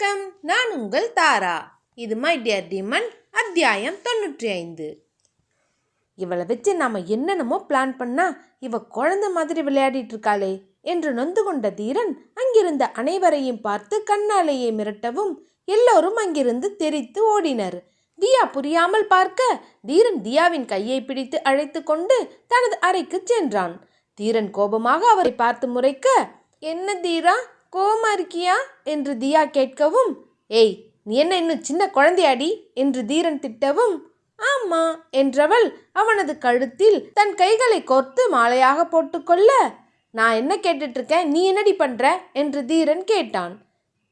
வணக்கம். நான் உங்கள் தாரா. இது மை டியர் டிமன் அத்தியாயம் தொண்ணூற்றி ஐந்து. இவளை வச்சு நாம் என்னென்னமோ பிளான் பண்ணா இவ குழந்தை மாதிரி விளையாடிட்டு இருக்காளே என்று நொந்து கொண்ட தீரன் அங்கிருந்த அனைவரையும் பார்த்து கண்ணாலேயே மிரட்டவும் எல்லோரும் அங்கிருந்து தெரித்து ஓடினர். தியா புரியாமல் பார்க்க தீரன் தியாவின் கையை பிடித்து அழைத்து கொண்டு தனது அறைக்கு சென்றான். தீரன் கோபமாக அவரை பார்த்து முறைக்க என்ன தீரா? கோமா இருக்கியா? என்று தியா கேட்கவும் ஏய் நீ என்ன இன்னும் சின்ன குழந்தையாடி? என்று தீரன் திட்டவும் ஆமா என்றவள் அவனது கழுத்தில் தன் கைகளை கோர்த்து மாலையாக போட்டுக்கொள்ள நான் என்ன கேட்டுட்டு இருக்கேன் நீ என்னடி பண்ற? என்று தீரன் கேட்டான்.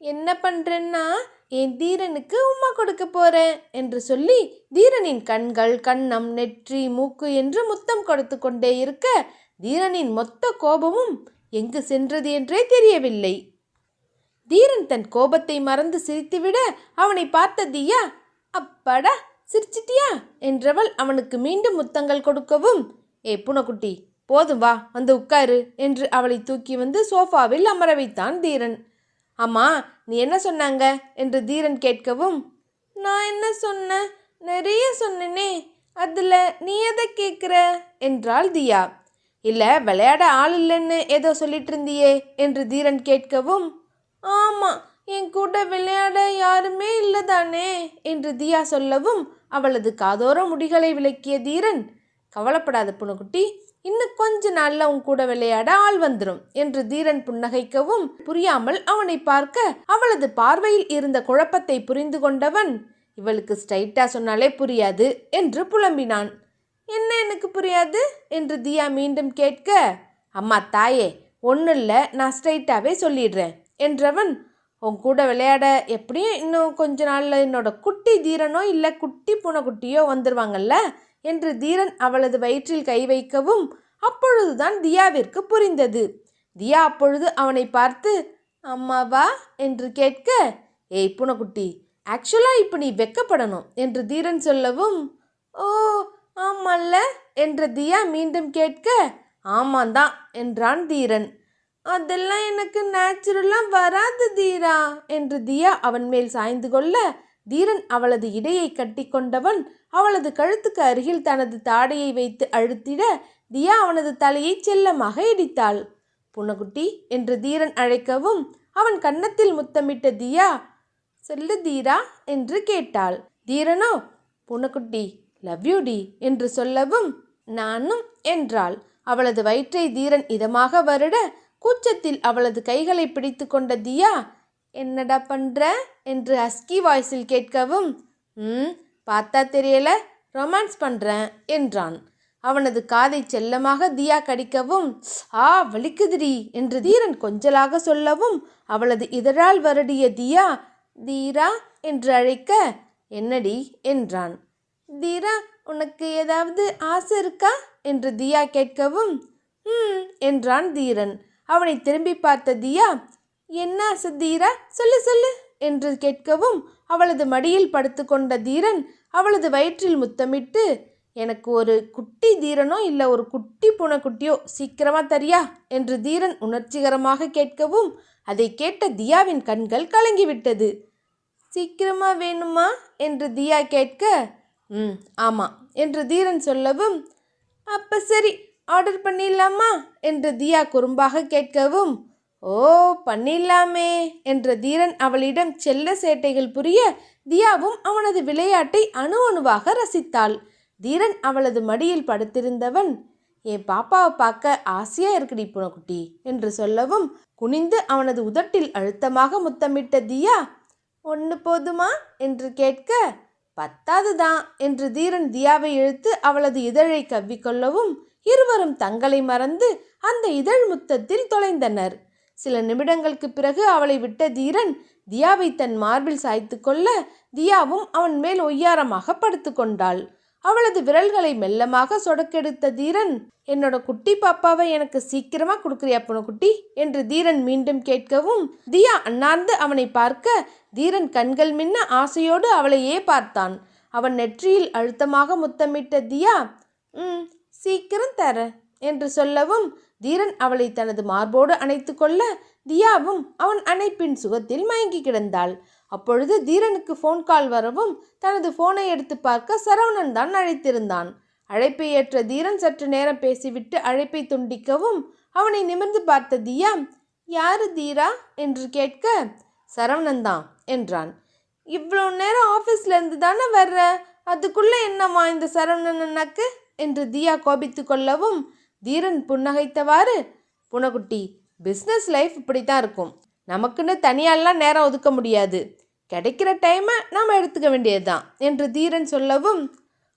என்ன பண்றேன்னா என் தீரனுக்கு உம்மா கொடுக்க போறேன் என்று சொல்லி தீரனின் கண்கள் கண்ணம் நெற்றி மூக்கு என்று முத்தம் கொடுத்து கொண்டே இருக்க தீரனின் மொத்த கோபமும் எங்கு சென்றது என்றே தெரியவில்லை. தீரன் தன் கோபத்தை மறந்து சிரித்துவிட அவனை பார்த்த தியா அப்பாடா சிரிச்சிட்டியா? என்றவள் அவனுக்கு மீண்டும் முத்தங்கள் கொடுக்கவும் ஏ புனக்குட்டி போதும் வா வந்து உட்காரு என்று அவளை தூக்கி வந்து சோஃபாவில் அமர வைத்தான் தீரன். அம்மா நீ என்ன சொன்னாங்க? என்று தீரன் கேட்கவும் நான் என்ன சொன்னேன் நிறைய சொன்னேனே அதில் நீ எதை கேட்குற என்றாள் தியா. இல்லை விளையாட ஆள் இல்லைன்னு ஏதோ சொல்லிட்டு இருந்தியே என்று தீரன் கேட்கவும் ஆமாம் என் கூட விளையாட யாருமே இல்லை தானே? என்று தியா சொல்லவும் அவளது காதோர முடிகளை விளக்கிய தீரன் கவலைப்படாத புனக்குட்டி இன்னும் கொஞ்ச நாள்ல உன் கூட விளையாட ஆள் வந்துடும் என்று தீரன் புன்னகைக்கவும் புரியாமல் அவனை பார்க்க அவளது பார்வையில் இருந்த குழப்பத்தை புரிந்து கொண்டவன் இவளுக்கு ஸ்ட்ரைட்டா சொன்னாலே புரியாது என்று புலம்பினான். என்ன எனக்கு புரியாது? என்று தியா மீண்டும் கேட்க அம்மா தாயே ஒன்றும் இல்லை நான் ஸ்ட்ரைட்டாகவே சொல்லிடுறேன். என்றவன் உன் கூட விளையாட எப்படியும் இன்னும் கொஞ்ச நாளில் என்னோட குட்டி தீரனோ இல்லை குட்டி பூனைக்குட்டியோ வந்துடுவாங்கல்ல என்று தீரன் அவளது வயிற்றில் கை வைக்கவும் அப்பொழுதுதான் தியாவிற்கு புரிந்தது. தியா அப்பொழுது அவனை பார்த்து அம்மாவா என்று கேட்க ஏய் பூனைக்குட்டி ஆக்சுவலாக இப்போ நீ வெக்கப்படணும் என்று தீரன் சொல்லவும் ஓ ஆமல்ல என்ற தியா மீண்டும் கேட்க ஆமாந்தான் என்றான் தீரன். அதெல்லாம் எனக்கு நேச்சுரலாக வராது தீரா என்று தியா அவன் மேல் சாய்ந்து கொள்ள தீரன் அவளது இடையை கட்டி கொண்டவன் அவளது கழுத்துக்கு அருகில் தனது தாடையை வைத்து அழுத்திட தியா அவனது தலையை செல்லமாக இடித்தாள். புனகுட்டி என்று தீரன் அழைக்கவும் அவன் கன்னத்தில் முத்தமிட்ட தியா சொல்லு தீரா என்று கேட்டாள். தீரனோ புனக்குட்டி லவ் யூ டி என்று சொல்லவும் நானும் என்றாள். அவளது வயிற்றை தீரன் இதமாக வருட கூச்சத்தில் அவளது கைகளை பிடித்து கொண்ட தியா என்னடா பண்ணுற என்று ஹஸ்கி வாய்ஸில் கேட்கவும் ம் பார்த்தா தெரியல ரொமான்ஸ் பண்ணுறேன் என்றான். அவனது காதை செல்லமாக தியா கடிக்கவும் ஆ வலிக்குதிரி என்று தீரன் கொஞ்சலாக சொல்லவும் அவளது இதழால் வருடிய தியா தீரா என்று அழைக்க என்னடி? என்றான். தீரா உனக்கு ஏதாவது ஆசை இருக்கா? என்று தியா கேட்கவும் ம் என்றான் தீரன். அவனை திரும்பி பார்த்த தியா என்ன ஆசை தீரா சொல்லு சொல்லு என்று கேட்கவும் அவளது மடியில் படுத்துக்கொண்ட தீரன் அவளது வயிற்றில் முத்தமிட்டு எனக்கு ஒரு குட்டி தீரனோ இல்லை ஒரு குட்டி பூனைக்குட்டியோ சீக்கிரமா தரியா என்று தீரன் உணர்ச்சிகரமாக கேட்கவும் அதை கேட்ட தியாவின் கண்கள் கலங்கிவிட்டது. சீக்கிரமா வேணுமா? என்று தியா கேட்க ம் ஆமாம் என்று தீரன் சொல்லவும் அப்போ சரி ஆர்டர் பண்ணிடலாமா? என்று தியா குறும்பாக கேட்கவும் ஓ பண்ணிடலாமே என்ற தீரன் அவளிடம் செல்ல சேட்டைகள் புரிய தியாவும் அவனது விளையாட்டை அணு அணுவாக ரசித்தாள். தீரன் அவளது மடியில் படுத்திருந்தவன் என் பாப்பாவை பார்க்க ஆசையா இருக்குடி புனக்குட்டி என்று சொல்லவும் குனிந்து அவனது உதட்டில் அழுத்தமாக முத்தமிட்ட தியா ஒன்று போதுமா? என்று கேட்க பத்தாதுதான் என்று தீரன் தியாவை இழுத்து அவளது இதழை கவ்விக்கொள்ளவும் இருவரும் தங்களை மறந்து அந்த இதழ் முத்தத்தில் தொலைந்தனர். சில நிமிடங்களுக்கு பிறகு அவளை விட்ட தீரன் தியாவை தன் மார்பில் சாய்த்து கொள்ள தியாவும் அவன் மேல் ஒய்யாரமாக படுத்து கொண்டாள். அவளது விரல்களை மெல்லமாக சொடக்கெடுத்த தீரன் என்னோட குட்டி பாப்பாவை எனக்கு சீக்கிரமா கொடுக்குறியா குட்டி என்று தீரன் மீண்டும் கேட்கவும் தியா அண்ணார்ந்து அவனை பார்க்க தீரன் கண்கள் மின்ன ஆசையோடு அவளையே பார்த்தான். அவன் நெற்றியில் அழுத்தமாக முத்தமிட்ட தியா ம் சீக்கிரம் தர என்று சொல்லவும் தீரன் அவளை தனது மார்போடு அணைத்து கொள்ள தியாவும் அவன் அணைப்பின் சுகத்தில் மயங்கி கிடந்தாள். அப்பொழுது தீரனுக்கு ஃபோன் கால் வரவும் தனது ஃபோனை எடுத்து பார்க்க சரவணன் தான் அழைத்திருந்தான். அழைப்பை ஏற்ற தீரன் சற்று நேரம் பேசிவிட்டு அழைப்பை துண்டிக்கவும் அவனை நிமிர்ந்து பார்த்த தியா யாரு தீரா? என்று கேட்க சரவணன் தான் என்றான். இவ்வளோ நேரம் ஆஃபீஸ்லேருந்து தானே வர்ற? அதுக்குள்ளே என்னம்மா இந்த சரவணன் அண்ணாக்கு? என்று தியா கோபித்து கொள்ளவும் தீரன் புன்னகைத்தவாறு புனகுட்டி பிஸ்னஸ் லைஃப் இப்படி தான் இருக்கும். நமக்குன்னு தனியாலாம் நேரம் ஒதுக்க முடியாது. கிடைக்கிற டைமை நாம் எடுத்துக்க வேண்டியதுதான் என்று தீரன் சொல்லவும்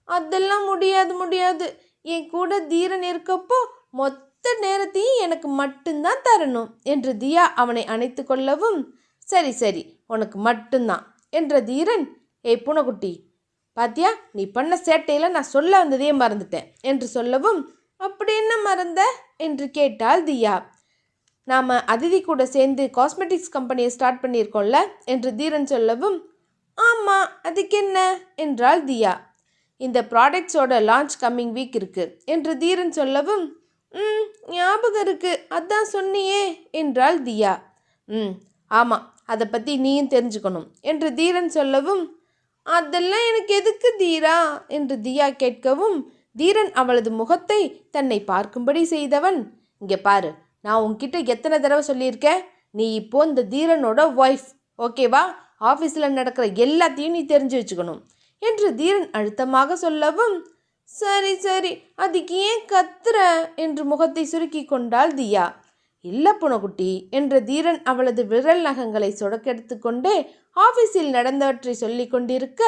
அதெல்லாம் முடியாது முடியாது. என் கூட தீரன் இருக்கப்போ மொத்த நேரத்தையும் எனக்கு மட்டும்தான் தரணும் என்று தியா அவனை அணைத்து கொள்ளவும் சரி சரி உனக்கு மட்டும்தான் என்ற தீரன் ஏய் பூனைக்குட்டி பாத்தியா? நீ பண்ண சேட்டையில் நான் சொல்ல வந்ததையே மறந்துட்டேன். என்று சொல்லவும் அப்படி என்ன மறந்த? என்று கேட்டாள் தியா. நாம் அதிதி கூட சேர்ந்து காஸ்மெட்டிக்ஸ் கம்பெனியை ஸ்டார்ட் பண்ணியிருக்கோம்ல? என்று தீரன் சொல்லவும் ஆமாம் அதுக்கு என்ன? என்றாள் தியா. இந்த ப்ராடக்ட்ஸோட லான்ச் கம்மிங் வீக் இருக்குது என்று தீரன் சொல்லவும் ம் ஞாபகம் இருக்குது அதான் சொன்னியே. என்றாள் தியா. ம் ஆமாம் அதை பற்றி நீயும் தெரிஞ்சுக்கணும். என்று தீரன் சொல்லவும் அதெல்லாம் எனக்கு எதுக்கு தீரா? என்று தியா கேட்கவும் தீரன் அவளது முகத்தை தன்னை பார்க்கும்படி செய்தவன். இங்கே பாரு நான் உன்கிட்ட எத்தனை தடவை சொல்லியிருக்கேன்? நீ இப்போ இந்த தீரனோட ஒய்ஃப் ஓகேவா ஆஃபீஸில் நடக்கிற எல்லாத்தையும் நீ தெரிஞ்சு வச்சுக்கணும். என்று தீரன் அழுத்தமாக சொல்லவும் சரி சரி அதுக்கு ஏன் கத்துற? என்று முகத்தை சுருக்கி கொண்டாள் தியா. இல்ல புனகுட்டி என்ற தீரன் அவளது விரல் நகங்களை சொடக்கெடுத்து கொண்டே ஆபீஸில் நடந்தவற்றை சொல்லிக் கொண்டிருக்க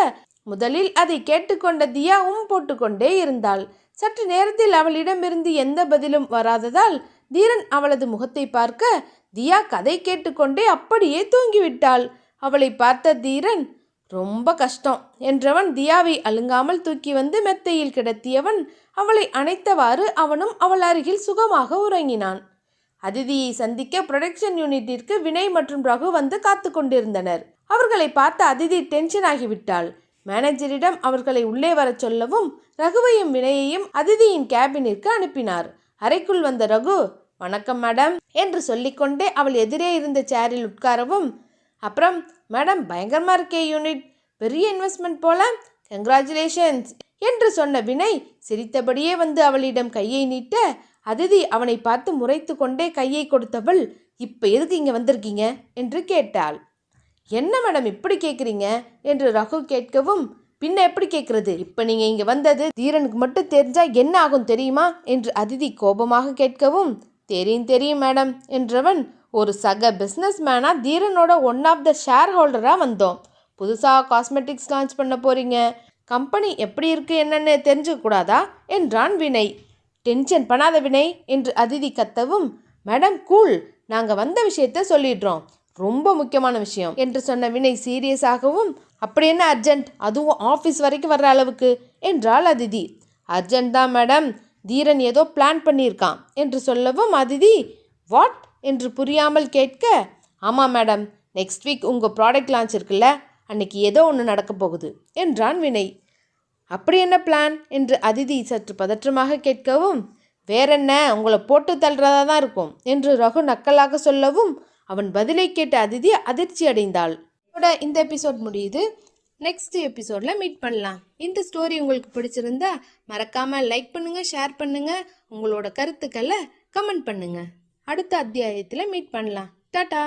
முதலில் அதை கேட்டுக்கொண்ட தியா உம் போட்டுக்கொண்டே இருந்தாள். சற்று நேரத்தில் அவளிடமிருந்து எந்த பதிலும் வராததால் தீரன் அவளது முகத்தை பார்க்க தியா கதை கேட்டுக்கொண்டே அப்படியே தூங்கிவிட்டாள். அவளை பார்த்த தீரன் ரொம்ப கஷ்டம் என்றவன் தியாவை அழுங்காமல் தூக்கி வந்து மெத்தையில் கிடத்தியவன் அவளை அணைத்தவாறு அவனும் அவள் அருகில் சுகமாக உறங்கினான். அதிதியை சந்திக்க ப்ரொடக்ஷன் யூனிட்டிற்கு வினய் மற்றும் ரகு வந்து காத்து கொண்டிருந்தனர். அவர்களை பார்த்த அதிதி டென்ஷன் ஆகிவிட்டாள். மேனேஜரிடம் அவர்களை உள்ளே வரச் சொல்லவும் ரகுவையும் வினயையும் அதிதியின் கேபினிற்கு அனுப்பினார். அறைக்குள் வந்த ரகு வணக்கம் மேடம் என்று சொல்லிக்கொண்டே அவள் எதிரே இருந்த சேரில் உட்காரவும் அப்புறம் மேடம் பயங்கரமா இருக்கே யூனிட் பெரிய இன்வெஸ்ட்மெண்ட் போல. கங்க்ராச்சுலேஷன்ஸ் என்று சொன்ன வினய் சிரித்தபடியே வந்து அவளிடம் கையை நீட்ட அதிதி அவனை பார்த்து முறைத்து கொண்டே கையை கொடுத்தவள் இப்போ எதுக்கு இங்கே வந்திருக்கீங்க? என்று கேட்டாள். என்ன மேடம் இப்படி கேட்குறீங்க என்று ரகு கேட்கவும் பின்ன எப்படி கேட்குறது இப்போ நீங்கள் இங்கே வந்தது தீரனுக்கு மட்டும் தெரிஞ்சா என்ன ஆகும் தெரியுமா? என்று அதிதி கோபமாக கேட்கவும் தெரியும் தெரியும் மேடம் என்றவன் ஒரு சக பிஸ்னஸ் மேனாக தீரனோட ஒன் ஆஃப் த ஷேர் ஹோல்டராக வந்தோம். புதுசாக காஸ்மெட்டிக்ஸ் லான்ச் பண்ண போகிறீங்க கம்பெனி எப்படி இருக்கு என்னென்னு தெரிஞ்சுக்கூடாதா என்றான் வினய். டென்ஷன் பண்ணாத வினை என்று அதிதி கத்தவும் மேடம் கூல் நாங்கள் வந்த விஷயத்த சொல்லிடுறோம். ரொம்ப முக்கியமான விஷயம். என்று சொன்ன வினை சீரியஸாகவும் அப்படி என்ன அர்ஜென்ட்? அதுவும் ஆஃபீஸ் வரைக்கும் வர்ற அளவுக்கு. என்றாள் அதிதி. அர்ஜென்ட் தான் மேடம். தீரன் ஏதோ பிளான் பண்ணியிருக்கான். என்று சொல்லவும் அதிதி வாட்? என்று புரியாமல் கேட்க ஆமாம் மேடம். நெக்ஸ்ட் வீக் உங்கள் ப்ராடக்ட் லான்ச் இருக்குல்ல. அன்னைக்கு ஏதோ ஒன்று நடக்க போகுது. என்றான் வினய். அப்படி என்ன பிளான் என்று அதிதி சற்று பதற்றமாக கேட்கவும் வேறென்ன? உங்களை போட்டு தள்ளுறதா தான் இருக்கும் என்று ரகு நக்கலாக சொல்லவும் அவன் பதிலை கேட்ட அதிதி அதிர்ச்சி அடைந்தாள். இந்த எபிசோட் முடியுது. நெக்ஸ்ட் எபிசோடில் மீட் பண்ணலாம். இந்த ஸ்டோரி உங்களுக்கு பிடிச்சிருந்தா மறக்காமல் லைக் பண்ணுங்கள் ஷேர் பண்ணுங்கள் உங்களோட கருத்துக்களை கமெண்ட் பண்ணுங்கள் அடுத்த அத்தியாயத்தில் மீட் பண்ணலாம். டாட்டா